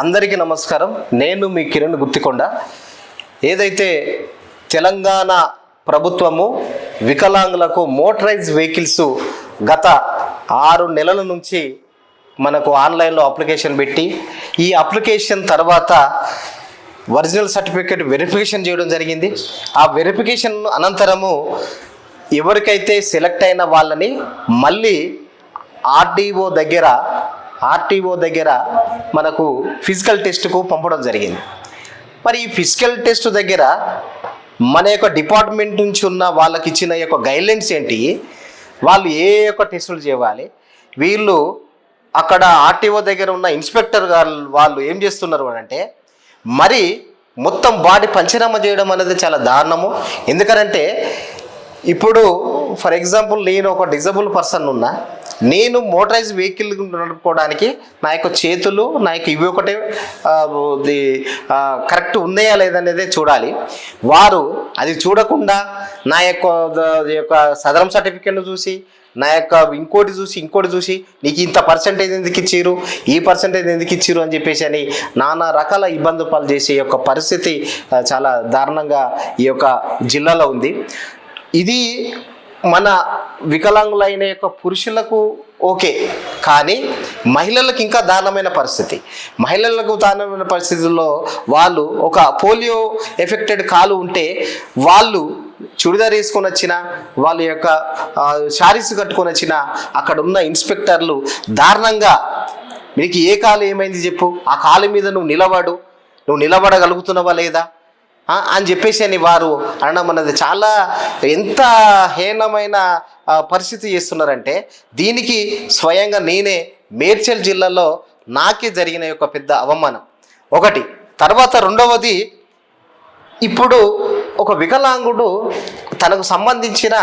అందరికీ నమస్కారం. నేను మీ కిరణ్ గుర్తికొండ ఏదైతే తెలంగాణ ప్రభుత్వము వికలాంగులకు మోటరైజ్ వెహికల్స్ గత ఆరు నెలల నుంచి మనకు ఆన్లైన్లో అప్లికేషన్ పెట్టి ఈ అప్లికేషన్ తర్వాత ఒరిజినల్ సర్టిఫికేట్ వెరిఫికేషన్ చేయడం జరిగింది. ఆ వెరిఫికేషన్ అనంతరము ఎవరికైతే సెలెక్ట్ అయిన వాళ్ళని మళ్ళీ ఆర్డీఓ దగ్గర ఆర్టీఓ దగ్గర మనకు ఫిజికల్ టెస్ట్కు పంపడం జరిగింది. మరి ఈ ఫిజికల్ టెస్ట్ దగ్గర మన యొక్క డిపార్ట్మెంట్ నుంచి ఉన్న వాళ్ళకి ఇచ్చిన యొక్క గైడ్లైన్స్ ఏంటి? వాళ్ళు ఏ యొక్క టెస్టులు చేయాలి? వీళ్ళు అక్కడ ఆర్టీఓ దగ్గర ఉన్న ఇన్స్పెక్టర్ గారు వాళ్ళు ఏం చేస్తున్నారు అని అంటే మరి మొత్తం బాడీ పంచనామా చేయడం అనేది చాలా దారుణము. ఎందుకనంటే ఇప్పుడు ఫర్ ఎగ్జాంపుల్ నేను ఒక డిజబుల్ పర్సన్ ఉన్నా నేను మోటరైజ్ వెహికల్ నడుపుకోవడానికి నా యొక్క చేతులు నా యొక్క ఇవి ఒకటే కరెక్ట్ ఉన్నాయా లేదనేదే చూడాలి. వారు అది చూడకుండా నా యొక్క యొక్క సదరం సర్టిఫికెట్ను చూసి నా యొక్క ఇంకోటి చూసి ఇంకోటి చూసి నీకు ఇంత పర్సంటేజ్ ఎందుకు ఇచ్చిర్రు? ఈ పర్సంటేజ్ ఎందుకు ఇచ్చిర్రు? అని చెప్పేసి అని నానా రకాల ఇబ్బంది పాలు చేసే యొక్క పరిస్థితి చాలా దారుణంగా ఈ యొక్క జిల్లాలో ఉంది. ఇది మన వికలాంగులైన యొక్క పురుషులకు ఓకే కానీ మహిళలకు ఇంకా దారుణమైన పరిస్థితి. మహిళలకు దారుణమైన పరిస్థితుల్లో వాళ్ళు ఒక పోలియో ఎఫెక్టెడ్ కాలు ఉంటే వాళ్ళు చుడిదార్ వేసుకొని వచ్చిన వాళ్ళ యొక్క శారీస్ కట్టుకొని వచ్చిన అక్కడ ఉన్న ఇన్స్పెక్టర్లు దారుణంగా మీకు ఏ కాలు ఏమైంది చెప్పు? ఆ కాలు మీద నువ్వు నిలబడు. నువ్వు నిలబడగలుగుతున్నావా లేదా? అని చెప్పేసి అని వారు అనడం అన్నది చాలా ఎంత హీనమైన పరిస్థితి చేస్తున్నారంటే దీనికి స్వయంగా నేనే మేడ్చల్ జిల్లాలో నాకే జరిగిన యొక్క పెద్ద అవమానం. ఒకటి. తర్వాత రెండవది ఇప్పుడు ఒక వికలాంగుడు తనకు సంబంధించిన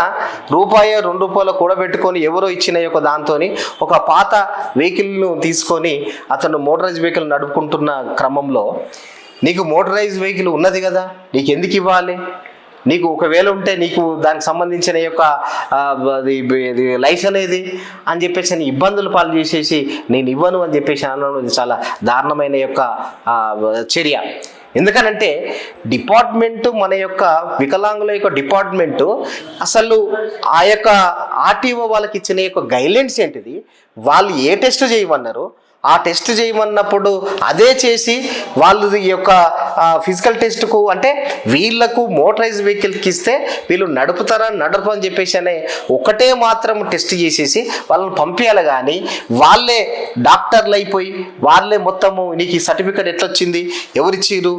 రూపాయి రెండు రూపాయలు కూడబెట్టుకొని ఎవరో ఇచ్చిన యొక్క దాంతో ఒక పాత వెహికల్ను తీసుకొని అతను మోటరైజ్ వెహికల్ నడుపుకుంటున్న క్రమంలో నీకు మోటరైజ్ వెహికల్ ఉన్నది కదా నీకు ఎందుకు ఇవ్వాలి? నీకు ఒకవేళ ఉంటే నీకు దానికి సంబంధించిన యొక్క అది లైఫ్ అనేది అని చెప్పేసి నేను ఇబ్బందులు పాలు చేసేసి నేను ఇవ్వను అని చెప్పేసి అనడం ఇది చాలా దారుణమైన యొక్క చర్య. ఎందుకనంటే డిపార్ట్మెంట్ మన యొక్క వికలాంగుల యొక్క డిపార్ట్మెంట్ అసలు ఆ యొక్క ఆర్టీఓ వాళ్ళకి ఇచ్చిన యొక్క గైడ్లైన్స్ ఏంటిది? వాళ్ళు ఏ టెస్ట్ చేయమన్నారు? ఆ టెస్ట్ చేయమన్నప్పుడు అదే చేసి వాళ్ళు ఈ యొక్క ఫిజికల్ టెస్ట్కు అంటే వీళ్ళకు మోటరైజ్ వెహికల్కి ఇస్తే వీళ్ళు నడుపుతారా నడపని అని చెప్పేసి అనే ఒకటే మాత్రం టెస్ట్ చేసేసి వాళ్ళని పంపించాలి కానీ వాళ్ళే డాక్టర్లు అయిపోయి వాళ్ళే మొత్తము నీకు ఈ సర్టిఫికేట్ ఎట్లొచ్చింది ఎవరిచ్చిరు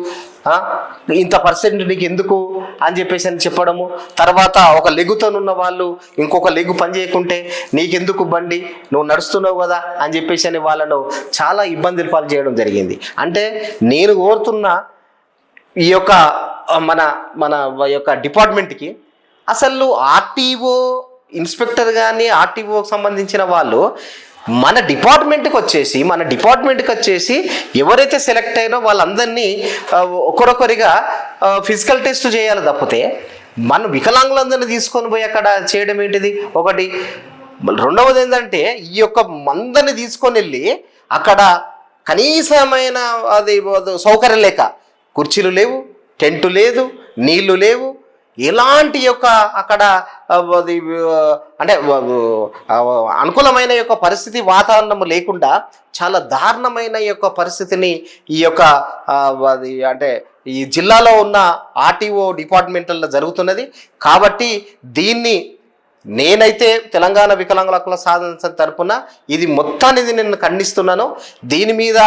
ఇంత పర్సెంట్ నీకు ఎందుకు అని చెప్పేసి అని చెప్పడము. తర్వాత ఒక లెగుతోనున్న వాళ్ళు ఇంకొక లెగు పని చేయకుంటే నీకెందుకు బండి? నువ్వు నడుస్తున్నావు కదా అని చెప్పేసి అని వాళ్ళను చాలా ఇబ్బందులు పాలు చేయడం జరిగింది. అంటే నేను కోరుతున్న ఈ యొక్క మన మన యొక్క డిపార్ట్మెంట్కి అసలు ఆర్టీఓ ఇన్స్పెక్టర్ కానీ ఆర్టీఓకి సంబంధించిన వాళ్ళు మన డిపార్ట్మెంట్కి వచ్చేసి మన డిపార్ట్మెంట్కి వచ్చేసి ఎవరైతే సెలెక్ట్ అయినో వాళ్ళందరినీ ఒకరొకరిగా ఫిజికల్ టెస్ట్ చేయాలి తప్పితే మన వికలాంగులందరినీ తీసుకొని పోయి అక్కడ చేయడం ఏంటిది? ఒకటి రెండవది ఏంటంటే ఈ యొక్క మందని తీసుకొని వెళ్ళి అక్కడ కనీసమైన అది సౌకర్యం లేక కుర్చీలు లేవు టెంటు లేదు నీళ్ళు లేవు ఎలాంటి యొక్క అక్కడ అది, అంటే అనుకూలమైన యొక్క పరిస్థితి వాతావరణం లేకుండా చాలా దారుణమైన యొక్క పరిస్థితిని ఈ యొక్క అది అంటే ఈ జిల్లాలో ఉన్న ఆర్టీఓ డిపార్ట్మెంట్లలో జరుగుతున్నది. కాబట్టి దీన్ని నేనైతే తెలంగాణ వికలాంగుల హక్కుల సాధన తరపున ఇది మొత్తాన్ని నేను ఖండిస్తున్నాను. దీని మీద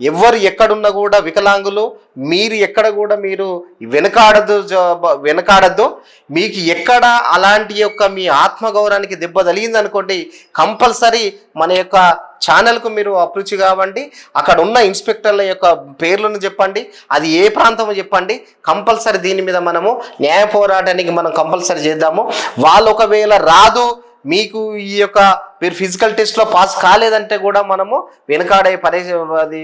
ఎవరు ఎక్కడున్నా కూడా వికలాంగులు మీరు ఎక్కడ కూడా మీరు వెనకాడద్దు జ- వెనకాడద్దు. మీకు ఎక్కడ అలాంటి యొక్క మీ ఆత్మగౌరవానికి దెబ్బ తగిలింది అనుకోండి కంపల్సరీ మన యొక్క ఛానల్కు మీరు అప్రోచ్ కావండి. అక్కడ ఉన్న ఇన్స్పెక్టర్ల యొక్క పేర్లను చెప్పండి అది ఏ ప్రాంతమో చెప్పండి. కంపల్సరీ దీని మీద మనము న్యాయ పోరాటానికి మనం కంపల్సరీ చేద్దాము. వాళ్ళు ఒకవేళ రాదు మీకు ఈ యొక్క మీరు ఫిజికల్ టెస్ట్లో పాస్ కాలేదంటే కూడా మనము వెనకాడే పరి అది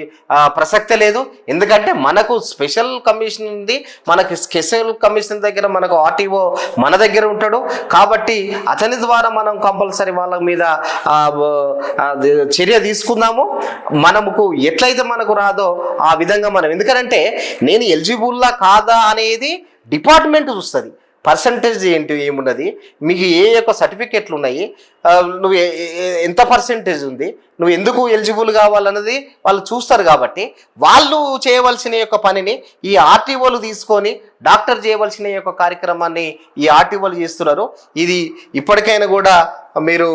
ప్రసక్తే లేదు. ఎందుకంటే మనకు స్పెషల్ కమిషన్ ఉంది. మనకి స్పెషల్ కమిషన్ దగ్గర మనకు ఆర్టీఓ మన దగ్గర ఉంటాడు. కాబట్టి అతని ద్వారా మనం కంపల్సరీ వాళ్ళ మీద చర్య తీసుకుందాము. మనకు ఎట్లయితే మనకు రాదో ఆ విధంగా మనం ఎందుకంటే నేను ఎలిజిబుల్లా కాదా అనేది డిపార్ట్మెంట్ చూస్తుంది. పర్సంటేజ్ ఏంటి ఏమున్నది? మీకు ఏ యొక్క సర్టిఫికెట్లు ఉన్నాయి? నువ్వు ఎంత పర్సంటేజ్ ఉంది? నువ్వు ఎందుకు ఎలిజిబుల్ కావాలన్నది వాళ్ళు చూస్తారు కాబట్టి వాళ్ళు చేయవలసిన యొక్క పనిని ఈ ఆర్టీఓలు తీసుకొని డాక్టర్ చేయవలసిన యొక్క కార్యక్రమాన్ని ఈ ఆర్టీఓలు చేస్తున్నారు. ఇది ఇప్పటికైనా కూడా మీరు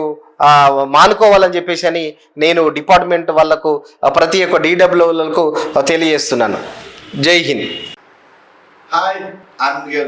మానుకోవాలని చెప్పేసి అని నేను డిపార్ట్మెంట్ వాళ్ళకు ప్రతి ఒక్క డీడబ్ల్యూలకు తెలియజేస్తున్నాను. Jai Hind. Hi I'm here